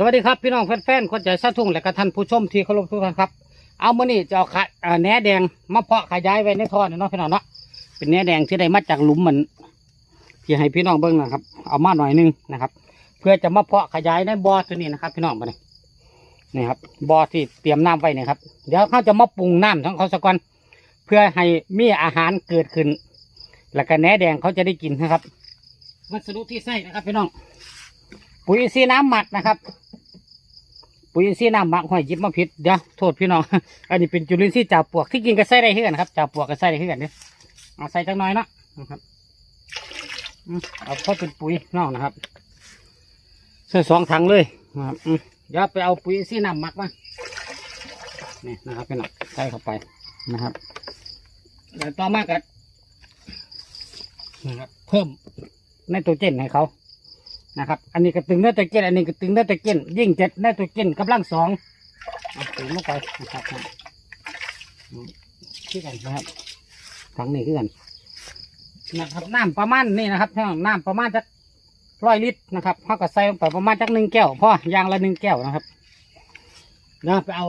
สวัสดีครับพี่น้องแฟนๆคนใจสะทุ่งและก็ท่านผู้ชมที่เคารพทุกท่านครับ เอามื่อนี้จะเอาขะเอ่อแหนแดงมาเพาะขยายไว้ในท่อนเนาะพี่น้องเนาะเป็นแหนแดงที่ได้มาจากหลุมเหมือนที่ให้พี่น้องเบิ้งนะครับ เอามาหน่อยหนึงนะครับ เพื่อจะมาเพาะขยายในบ่อตัวนี้นะครับ พี่น้องมาเนี่ยนี่ครับบ่อที่เตรียมน้ำไว้เนี่ยครับเดี๋ยวเขาจะมาปรุงน้ำทั้งเขาสักก่อนเพื่อให้มีอาหารเกิดขึ้น แล้วก็แหนแดงเขาจะได้กินนะครับวัสดุที่ใส่นะครับพี่น้องปุ๋ยอินทรีน้ำหมักนะครับ ปุ๋ยอินทรีย์น้ำหมักห้อยยิบมาผิดเดี๋ยวโทษพี่น้อง อันนี้เป็นจุลินทรีย์จ่าปวกที่กินก็ใส่ได้เท่ากันครับจ่าปวกก็ใส่ได้เท่ากันเนี่ยเอาใส่จังน้อยเนาะนะครับอืมเอาพอเป็นปุ๋ยน้องนะครับใส่สองถังเลยนะครับเดี๋ยวไปเอาปุ๋ยอินทรีย์น้ำหมักมานี่นะครับพี่น้องใส่เข้าไปนะครับเดี๋ยวต่อมากันนะครับเพิ่มไนโตรเจนให้เขา นะครับ อันนี้ก็ตึงไนโตรเจนอันนี้ก็ตึงไนโตรเจนยิ่งเจ็ดไนโตรเจนกำลังสองเอาตึงลงไปนะครับอืมคือกันนะครับถังนี้คือกันนะครับน้ำประมาณนี่นะครับน้ำประมาณจักร้อยลิตรนะครับเขาก็ใส่ลงไปประมาณจักหนึ่งแก้วพอยางละหนึ่งแก้วนะครับเดี๋ยวไปเอา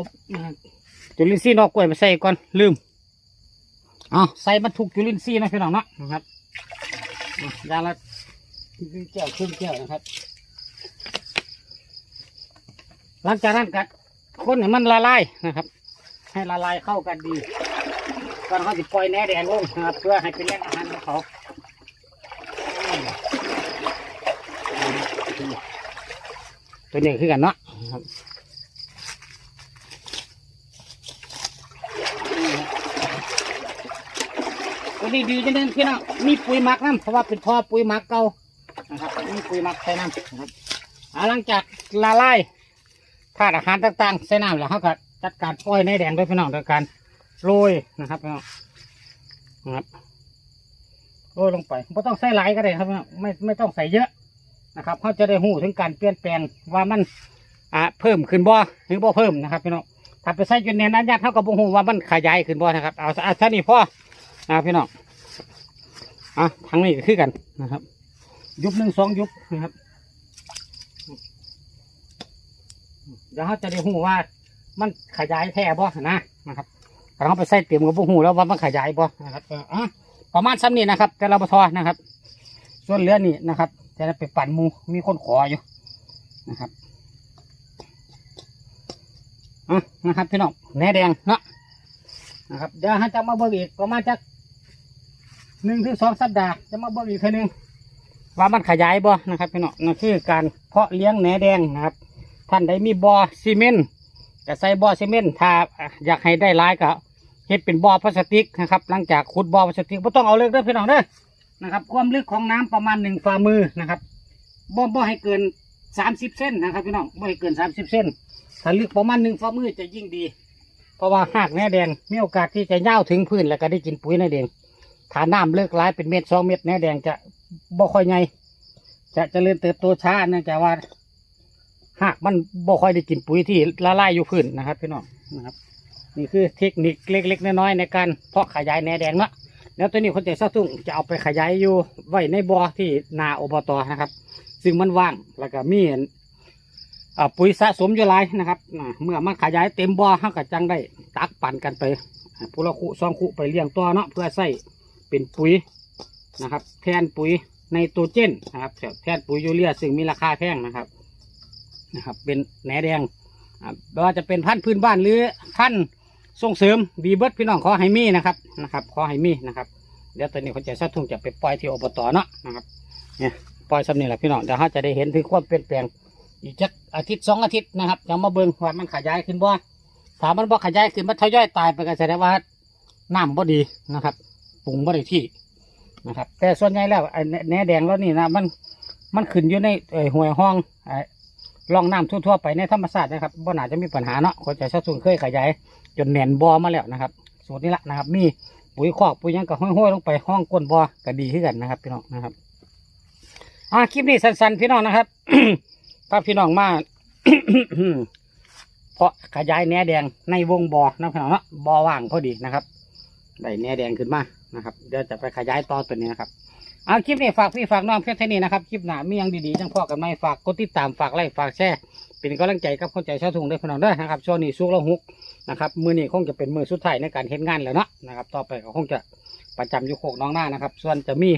จุลินทรีย์นอกกล้วยมาใส่ก่อนลืมเอาใส่บรรทุกจุลินทรีย์นะพี่น้องเนาะนะครับยางละ ครึ่งแก้วครึ่งแก้วนะครับ หลังจากนั้นกัดคนให้มันละลายนะครับ ให้ละลายเข้ากันดีก่อนเขาจะปล่อยแหนแดงลงนะครับ เพื่อให้เป็นแหล่งอาหารของเขาตัวนี้คือกันเนาะนะครับตัวนี้ดีจังเลยพี่น้องมีปุ๋ยหมักน้ำเพราะว่าเป็นท่อปุ๋ยหมักเก่า นะครับนี่ปุ๋ยหมักใส่น้ำนะครับอ่าหลังจากละลายธาตุอาหารต่างๆใส่น้ำแล้วเขาก็จัดการปล่อยในแดงด้วยพี่น้องโดยการโรยนะครับพี่น้องนะครับโรยลงไปไม่ต้องใส่หลายก็ได้ครับไม่ไม่ต้องใส่เยอะนะครับเขาจะได้หูถึงการเปลี่ยนแปลงว่ามันอ่าเพิ่มขึ้นบ่หรือบ่เพิ่มนะครับพี่น้องถ้าไปใส่จนเนียนอันยัดเท่ากับบ่หูว่ามันขยายขึ้นบ่นะครับเอาเอาท่นี้พ่อนะพี่น้องอะทั้งนี้ก็คือกันนะครับ ยุบหนึ่งสองยุบนะครับเดี๋ยวเขาจะได้หูว่า มันขยายแท้บ่นะนะครับเขาไปใส่เตรียมกับพวกหูแล้วว่ามันขยายบ่นะครับเอออะประมาณซ้ำนี้นะครับ แต่เราบทอนะครับ ส่วนเหลือนี่นะครับจะไปปั่นหมูมีคนขออยู่นะครับอะนะครับพี่น้องแหนแดงเนาะนะครับเดี๋ยวเขาจะมาเบิกอีกประมาณจักหนึ่งถึงสองสัปดาห์จะมาเบิกอีกทีหนึ่ง ว่ามันขยายบ่นะครับพี่น้องนั่นคือการเพาะเลี้ยงแหนแดงนะครับ ท่านใดมีบ่อซีเมนต์ก็ใส่บ่อซีเมนต์ถ้าอยากให้ได้หลายก็เฮ็ดเป็นบ่อพลาสติกนะครับ หลังจากขุดบ่อพลาสติกไม่ต้องเอาเลิกเด้อพี่น้องเด้อนะครับ ความลึกของน้ำประมาณหนึ่งฝ่ามือนะครับบ่บ่ให้เกินสามสิบเส้นนะครับพี่น้องบ่ให้เกินสามสิบเส้นถ้าลึกประมาณหนึ่งฝ่ามือจะยิ่งดี เพราะว่าหากแหนแดงมีโอกาสที่จะย่าถึงพื้นแล้วก็ได้กินปุ๋ยแหนแดงถ้าน้ำเลิกหลายเป็นเม็ดสองเม็ดแหนแดงจะ บ่ค่อยใหญ่จะเจริญเติบโตช้าเนื่องจากว่าหากมันบ่ค่อยได้กินปุ๋ยที่ละลายอยู่พื้นนะครับพี่น้องนะครับ นี่คือเทคนิคเล็ก ๆ น้อยๆในการเพาะขยายแหนแดงเนาะแล้วตัวนี้คนใจซาตุ้งจะเอาไปขยายอยู่ไว้ในบ่อที่นาอบตนะครับ ซึ่งมันว่างแล้วก็มีปุ๋ยสะสมอยู่หลายนะครับเมื่อมันขยายเต็มบ่อเขาก็จังได้ตักปั่นกันไปอ่าปุระคุซองคุไปเลี้ยงตัวเนาะเพื่อใส่เป็นปุ๋ย นะครับ แทนปุ๋ยไนโตรเจนนะครับแทนปุ๋ยยูเรียซึ่งมีราคาแพงนะครับนะครับ เป็นแหนแดงอ่าไม่ว่าจะเป็นพันธุ์พื้นบ้านหรือพันธุ์ส่งเสริมดีเบิร์ดพี่น้องขอให้มีนะครับนะครับขอให้มีนะครับเดี๋ยวตอนนี้คนใจซาทุ่งจะไปปล่อยที่อบตเนาะนะครับเนี่ยปล่อยสำเนี่แหละพี่น้องเดี๋ยวเขาจะได้เห็นถึงความเปลี่ยนแปลงอีกจักอาทิตย์สองอาทิตย์นะครับจะมาเบิ่งว่ามันขยายขึ้นบ่ถามันบ่ขยายขึ้นมันทยอยตายไปก็แสดงว่าน้ำบ่ดีนะครับปรุงบ่ได้ที่ นะครับ แต่ส่วนใหญ่แล้วไอ้แหนแดงแล้วนี่นะมันมันขึ้นอยู่ในเอ่อห้วยห้องไอ้ร่องน้ำทั่วๆไปในธรรมชาตินะครับบ่น่าจะมีปัญหาเนาะคนใจะชาตุนเคยขยายจนแหนนบอมาแล้วนะครับ สูตรนี้ละนะครับ มีปุ๋ยคอกปุ๋ยหยังก็ห้อยๆลงไปห้องก้นบอก็ดีขึ้นกันนะครับพี่น้องนะครับอ่าคลิปนี้สั้นๆพี่น้องนะครับ ถ้าพี่น้องมา เพราะขยายแหนแดงในวงบอนะพี่น้องเนาะบอว่างพอดีนะครับได้แหนแดงขึ้นมา นะครับเดี๋ยวจะไปขยายต่อตัวนี้นะครับเอาคลิปนี้ฝากพี่ฝากน้องเพียงเท่านี้นะครับคลิปหน้ามียังดีๆจังพ่อกันไหมฝากกดติดตามฝากไลค์ฝากแชร์เป็นกำลังใจกับคนใจชาวทุ่งด้วยพี่น้องเด้อนะครับช่วงนี้สุกแล้วฮุกนะครับมือนี้คงจะเป็นมือสุดท้ายในการเฮ็ดงานแล้วเนาะนะครับต่อไปก็คงจะประจำอยู่โคกน้องหน้านะครับ ส่วนจะมี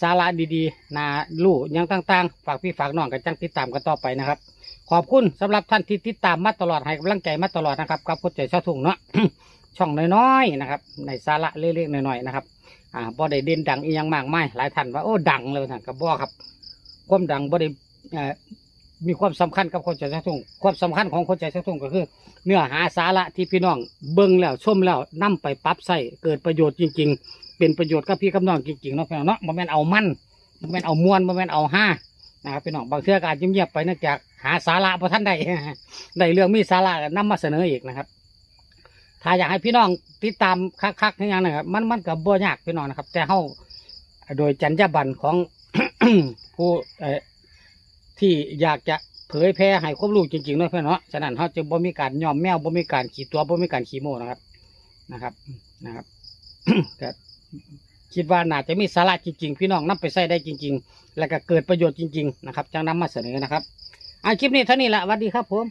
สาระดีๆนาลู่ยังต่างๆ ฝากพี่ฝากน้องกันจังติดตามกันต่อไปนะครับ ขอบคุณสำหรับท่านที่ติดตามมาตลอดให้กำลังใจมาตลอดนะครับกับคนใจชาวทุ่งเนาะช่องน้อยๆนะครับ ในสาระเล็กๆน้อยๆนะครับ อ่าบ่ได้เด่นดังอีหยังมากมายหลายท่านว่าโอ้ดังเลยท่านกับบ่ครับ ความดังบ่ได้มีความสำคัญกับคนใจสักทุ่งความสำคัญของคนใจสักทุ่งก็คือ เนื้อหาสาระที่พี่น้องเบิ่งแล้วชมแล้วนํไปปรับใส่เกิดประโยชน์จริง ๆ เป็นประโยชน์กับพี่กับน้องจริงๆเนาะพี่น้องเนาะบ่แม่นเอามันบ่แม่นเอามวนบ่แม่นเอาห้านะครับพี่น้องบางเทื่อกาจจะเงียบไปเนื่องจากหาสาระบ่ทันได้ได้เรื่องมีสาระนํมาเสนออีกนะครับ ถ้าอยากให้พี่น้องติดตามคักๆอย่างนะครับมันมันกับบ่ยากพี่น้องนะครับ แต่เฮาโดยจรรยาบรรณของ ผู้ที่อยากจะเผยแพร่ให้ความรู้จริงๆเนาะพี่น้องเนาะฉะนั้นเฮาจะบ่มีการยอมแมวบ่มีการขี่ตัวบ่มีการขี่โมนะครับนะครับนะครับก็คิดว่าน่าจะมีสาระจริงๆ พี่น้องนำไปใช้ได้จริง ๆ แล้วก็เกิดประโยชน์จริง ๆ นะครับจังนำมาเสนอนะครับอ่าคลิปนี้เท่านี้ละสวัสดีครับผม